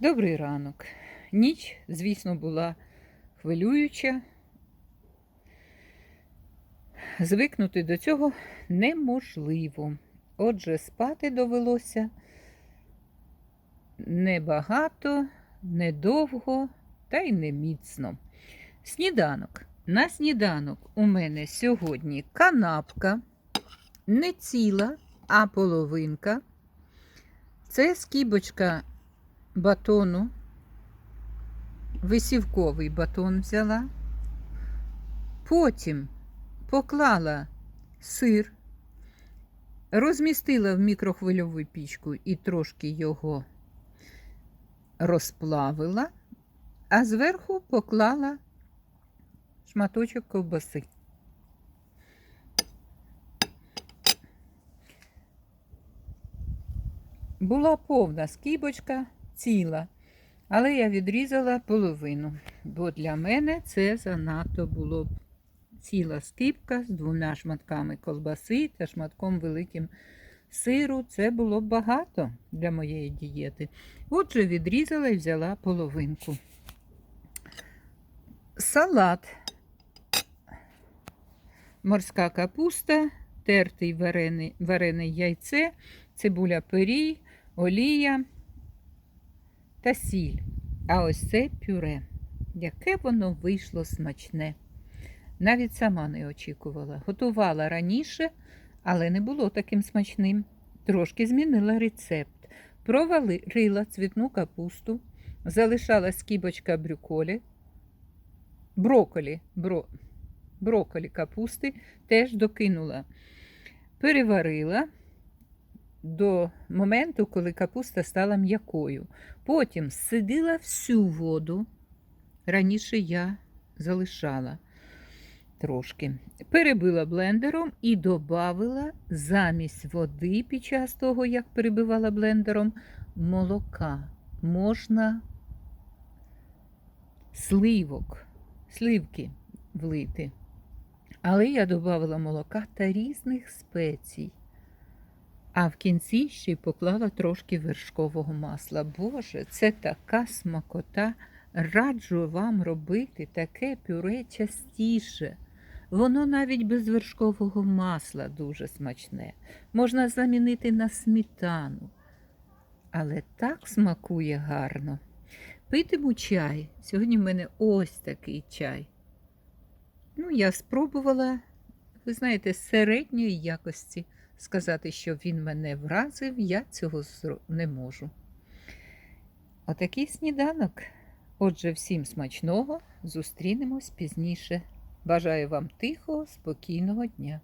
Добрий ранок. Ніч, звісно, була хвилююча. Звикнути до цього неможливо. Отже, спати довелося небагато, недовго та й не міцно. Сніданок. На сніданок у мене сьогодні канапка, не ціла, а половинка. Це скібочка батону. Висівковий батон взяла. Потім поклала сир, розмістила в мікрохвильову пічку і трошки його розплавила, а зверху поклала шматочок ковбаси. Була повна скибочка ціла, але я відрізала половину, бо для мене це занадто було б ціла скибка з двома шматками колбаси та шматком великим сиру. Це було б багато для моєї дієти. Отже, відрізала і взяла половинку. Салат, морська капуста, тертий варене, варене яйце, цибуля пирій, олія та сіль. А ось це пюре. Яке воно вийшло смачне. Навіть сама не очікувала. Готувала раніше, але не було таким смачним. Трошки змінила рецепт. Проварила цвітну капусту, залишала скібочка брюколі, броколі, бро, броколі капусти теж докинула. Переварила до моменту, коли капуста стала м'якою. Потім сидила всю воду. Раніше я залишала трошки. Перебила блендером і додавила замість води під час того, як перебивала блендером, молока. Можна сливок, сливки влити. Але я додавала молока та різних спецій. А в кінці ще й поклала трошки вершкового масла. Боже, це така смакота. Раджу вам робити таке пюре частіше. Воно навіть без вершкового масла дуже смачне. Можна замінити на сметану. Але так смакує гарно. Питиму чай. Сьогодні в мене ось такий чай. Ну, я спробувала, ви знаєте, середньої якості. Сказати, що він мене вразив, я цього не можу. Отакий сніданок. Отже, всім смачного, зустрінемось пізніше. Бажаю вам тихого, спокійного дня.